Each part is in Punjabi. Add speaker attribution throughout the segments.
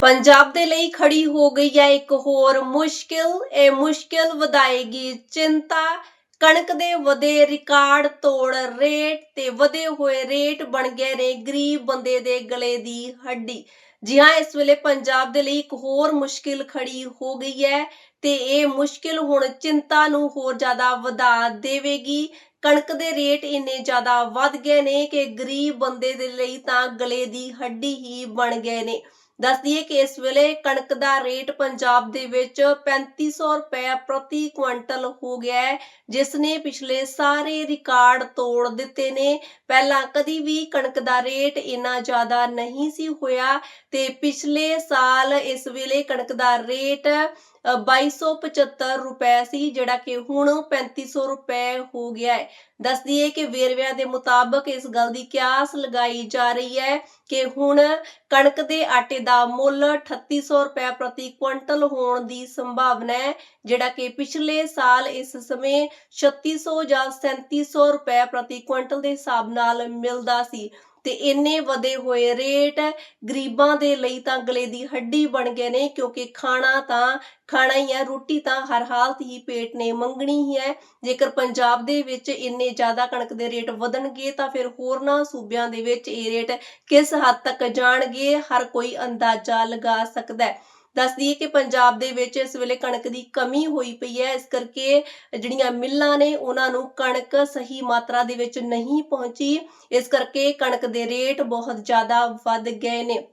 Speaker 1: ਪੰਜਾਬ ਦੇ ਲਈ ਖੜੀ ਹੋ ਗਈ ਹੈ ਇੱਕ ਹੋਰ ਮੁਸ਼ਕਿਲ। ਇਹ ਮੁਸ਼ਕਿਲ ਵਧਾਏਗੀ ਚਿੰਤਾ। ਕਣਕ ਦੇ ਵਧੇ ਰਿਕਾਰਡ ਤੋੜ ਰੇਟ ਤੇ ਵਧੇ ਹੋਏ ਰੇਟ ਬਣ ਗਏ ਨੇ ਗਰੀਬ ਬੰਦੇ ਦੇ ਗਲੇ ਦੀ ਹੱਡੀ। ਜੀ ਹਾਂ, ਇਸ ਵੇਲੇ ਪੰਜਾਬ ਦੇ ਲਈ ਇੱਕ ਹੋਰ ਮੁਸ਼ਕਿਲ ਖੜੀ ਹੋ ਗਈ ਹੈ ਤੇ ਇਹ ਮੁਸ਼ਕਿਲ ਹੁਣ ਚਿੰਤਾ ਨੂੰ ਹੋਰ ਜ਼ਿਆਦਾ ਵਧਾ ਦੇਵੇਗੀ। ਕਣਕ ਦੇ ਰੇਟ ਇੰਨੇ ਜ਼ਿਆਦਾ ਵੱਧ ਗਏ ਨੇ ਕਿ ਗਰੀਬ ਬੰਦੇ ਦੇ ਲਈ ਤਾਂ ਗਲੇ ਦੀ ਹੱਡੀ ਹੀ ਬਣ ਗਏ ਨੇ। ਦੱਸ ਦਈਏ ਕਿ ਇਸ ਵੇਲੇ ਕਣਕ ਦਾ ਰੇਟ ਪੰਜਾਬ ਦੇ ਵਿੱਚ 3500 ਰੁਪਏ ਪ੍ਰਤੀ ਕੁਇੰਟਲ ਹੋ ਗਿਆ ਹੈ, ਜਿਸ ਨੇ ਪਿਛਲੇ ਸਾਰੇ ਰਿਕਾਰਡ ਤੋੜ ਦਿੱਤੇ ਨੇ। ਪਹਿਲਾਂ ਕਦੀ ਵੀ ਕਣਕ ਦਾ ਰੇਟ ਇੰਨਾ ਜ਼ਿਆਦਾ ਨਹੀਂ ਸੀ ਹੋਇਆ ਤੇ ਪਿਛਲੇ ਸਾਲ ਇਸ ਵੇਲੇ ਕਣਕ ਦਾ ਰੇਟ 2275 ਰੁਪਏ ਸੀ, ਜਿਹੜਾ ਕਿ ਹੁਣ 3500 ਰੁਪਏ ਹੋ ਗਿਆ ਹੈ। ਦੱਸ ਦਈਏ ਕਿ ਵੇਰਵਿਆਂ ਦੇ ਮੁਤਾਬਕ ਇਸ ਗੱਲ ਦੀ ਕਿਆਸ ਲਗਾਈ ਜਾ ਰਹੀ ਹੈ ਕਿ ਹੁਣ ਕਣਕ ਦੇ ਆਟੇ ਦਾ ਮੁੱਲ 3800 ਰੁਪਏ ਪ੍ਰਤੀ ਕੁਇੰਟਲ ਹੋਣ ਦੀ ਸੰਭਾਵਨਾ ਹੈ, ਜਿਹੜਾ ਕਿ ਪਿਛਲੇ ਸਾਲ ਇਸ ਸਮੇਂ 3600 ਜਾਂ 3700 ਰੁਪਏ ਪ੍ਰਤੀ ਕੁਇੰਟਲ ਦੇ ਹਿਸਾਬ ਨਾਲ ਮਿਲਦਾ ਸੀ। ਤੇ ਇੰਨੇ ਵਧੇ ਹੋਏ ਰੇਟ ਗਰੀਬਾਂ ਦੇ ਲਈ ਤਾਂ ਗਲੇ ਦੀ ਹੱਡੀ ਬਣ ਗਏ ਨੇ, ਕਿਉਂਕਿ ਖਾਣਾ ਤਾਂ, ਖਾਣਾ ਹੀ ਹੈ, ਰੋਟੀ ਤਾਂ ਹਰ ਹਾਲਤ ਹੀ ਪੇਟ ਨੇ ਮੰਗਣੀ ਹੀ ਹੈ। ਜੇਕਰ ਪੰਜਾਬ ਦੇ ਵਿੱਚ ਇੰਨੇ ਜ਼ਿਆਦਾ ਕਣਕ ਦੇ ਰੇਟ ਵਧਣਗੇ ਤਾਂ ਫਿਰ ਹੋਰਨਾਂ ਸੂਬਿਆਂ ਦੇ ਵਿੱਚ ਇਹ ਰੇਟ ਕਿਸ ਹੱਦ ਤੱਕ ਜਾਣਗੇ, ਹਰ ਕੋਈ ਅੰਦਾਜ਼ਾ ਲਗਾ ਸਕਦਾ ਹੈ। ਦੱਸ ਦਈਏ ਕਿ ਪੰਜਾਬ ਦੇ ਵਿੱਚ ਇਸ ਵੇਲੇ ਕਣਕ ਦੀ ਕਮੀ ਹੋਈ ਪਈ ਹੈ। ਇਸ ਕਰਕੇ ਜਿਹੜੀਆਂ ਮਿੱਲਾਂ ਨੇ, ਉਹਨਾਂ ਨੂੰ ਕਣਕ ਸਹੀ ਮਾਤਰਾ ਦੇ ਵਿੱਚ ਨਹੀਂ ਪਹੁੰਚੀ। ਇਸ ਕਰਕੇ ਕਣਕ ਦੇ ਰੇਟ ਬਹੁਤ ਜ਼ਿਆਦਾ ਵੱਧ ਗਏ ਨੇ।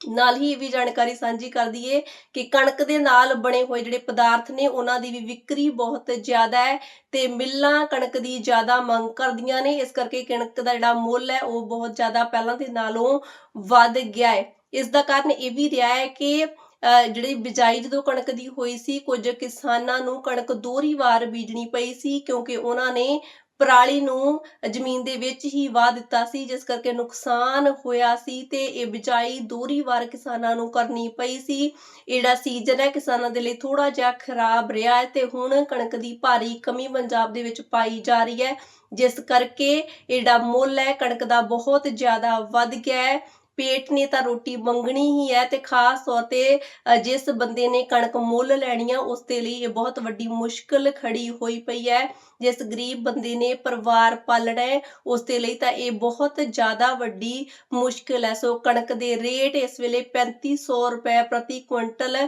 Speaker 1: ਨਾਲ ਹੀ ਇਹ ਵੀ ਜਾਣਕਾਰੀ ਸਾਂਝੀ ਕਰ ਦਈਏ ਕਿ ਕਣਕ ਦੇ ਨਾਲ ਬਣੇ ਹੋਏ ਜਿਹੜੇ ਪਦਾਰਥ ਨੇ, ਉਹਨਾਂ ਦੀ ਵੀ ਵਿਕਰੀ ਬਹੁਤ ਜ਼ਿਆਦਾ ਹੈ ਤੇ ਮਿੱਲਾਂ ਕਣਕ ਦੀ ਜ਼ਿਆਦਾ ਮੰਗ ਕਰਦੀਆਂ ਨੇ। ਇਸ ਕਰਕੇ ਕਣਕ ਦਾ ਜਿਹੜਾ ਮੁੱਲ ਹੈ, ਉਹ ਬਹੁਤ ਜ਼ਿਆਦਾ ਪਹਿਲਾਂ ਦੇ ਨਾਲੋਂ ਵੱਧ ਗਿਆ ਹੈ। ਇਸ ਦਾ ਕਾਰਨ ਇਹ ਵੀ ਰਿਹਾ ਹੈ ਕਿ ਜਿਹੜੀ ਬਿਜਾਈ ਜਦੋਂ ਕਣਕ ਦੀ ਹੋਈ ਸੀ, ਕੁਝ ਕਿਸਾਨਾਂ ਨੂੰ ਕਣਕ ਦੋਹਰੀ ਵਾਰ ਬੀਜਣੀ ਪਈ ਸੀ ਕਿਉਂਕਿ ਉਹਨਾਂ ਨੇ ਪਰਾਲੀ ਨੂੰ ਜ਼ਮੀਨ ਦੇ ਵਿੱਚ ਹੀ ਵਾਹ ਦਿੱਤਾ ਸੀ, ਜਿਸ ਕਰਕੇ ਨੁਕਸਾਨ ਹੋਇਆ ਸੀ ਤੇ ਇਹ ਬਿਜਾਈ ਦੋਹਰੀ ਵਾਰ ਕਿਸਾਨਾਂ ਨੂੰ ਕਰਨੀ ਪਈ ਸੀ। ਇਹ ਸੀਜ਼ਨ ਹੈ, ਕਿਸਾਨਾਂ ਦੇ ਲਈ ਥੋੜਾ ਜਿਹਾ ਖਰਾਬ ਰਿਹਾ ਹੈ ਤੇ ਹੁਣ ਕਣਕ ਦੀ ਭਾਰੀ ਕਮੀ ਪੰਜਾਬ ਦੇ ਵਿੱਚ ਪਾਈ ਜਾ ਰਹੀ ਹੈ, ਜਿਸ ਕਰਕੇ ਇਹਦਾ ਮੁੱਲ ਹੈ, ਕਣਕ ਦਾ ਬਹੁਤ ਜ਼ਿਆਦਾ ਵੱਧ ਗਿਆ ਹੈ। ਪੇਟ ਨੇ ਤਾਂ ਰੋਟੀ ਮੰਗਣੀ ਹੀ ਹੈ ਤੇ ਖਾਸ ਤੌਰ ਤੇ ਜਿਸ ਬੰਦੇ ਨੇ ਕਣਕ ਮੁੱਲ ਲੈਣੀ ਆ, ਉਸ ਦੇ ਲਈ ਇਹ ਬਹੁਤ ਵੱਡੀ ਮੁਸ਼ਕਲ ਖੜੀ ਹੋਈ ਪਈ ਹੈ। ਜਿਸ ਗਰੀਬ ਬੰਦੇ ਨੇ ਪਰਿਵਾਰ ਪਾਲਣਾ ਹੈ, ਉਸ ਦੇ ਲਈ ਤਾਂ ਇਹ ਬਹੁਤ ਜ਼ਿਆਦਾ ਵੱਡੀ ਮੁਸ਼ਕਲ ਹੈ। ਸੋ ਕਣਕ ਦੇ ਰੇਟ ਇਸ ਵੇਲੇ 3500 ਰੁਪਏ ਪ੍ਰਤੀ ਕੁਇੰਟਲ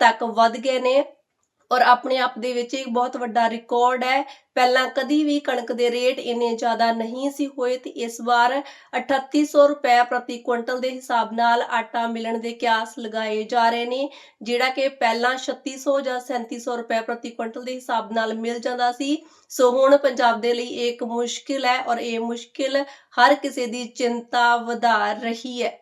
Speaker 1: ਤੱਕ ਵੱਧ ਗਏ ਨੇ। ਔਰ ਆਪਣੇ ਆਪ ਦੇ ਵਿੱਚ ਇੱਕ ਬਹੁਤ ਵੱਡਾ ਰਿਕਾਰਡ ਹੈ। ਪਹਿਲਾਂ ਕਦੀ ਵੀ ਕਣਕ ਦੇ ਰੇਟ ਇੰਨੇ ਜ਼ਿਆਦਾ ਨਹੀਂ ਸੀ ਹੋਏ ਤੇ ਇਸ ਵਾਰ 3800 ਰੁਪਏ ਪ੍ਰਤੀ ਕੁਇੰਟਲ ਦੇ ਹਿਸਾਬ ਨਾਲ ਆਟਾ ਮਿਲਣ ਦੇ ਕਿਆਸ ਲਗਾਏ ਜਾ ਰਹੇ ਨੇ, ਜਿਹੜਾ ਕਿ ਪਹਿਲਾਂ 3600 ਜਾਂ 3700 ਰੁਪਏ ਪ੍ਰਤੀ ਕੁਇੰਟਲ ਦੇ ਹਿਸਾਬ ਨਾਲ ਮਿਲ ਜਾਂਦਾ ਸੀ। ਸੋ ਹੁਣ ਪੰਜਾਬ ਦੇ ਲਈ ਇਹ ਇੱਕ ਮੁਸ਼ਕਿਲ ਹੈ ਔਰ ਇਹ ਮੁਸ਼ਕਿਲ ਹਰ ਕਿਸੇ ਦੀ ਚਿੰਤਾ ਵਧਾ ਰਹੀ ਹੈ।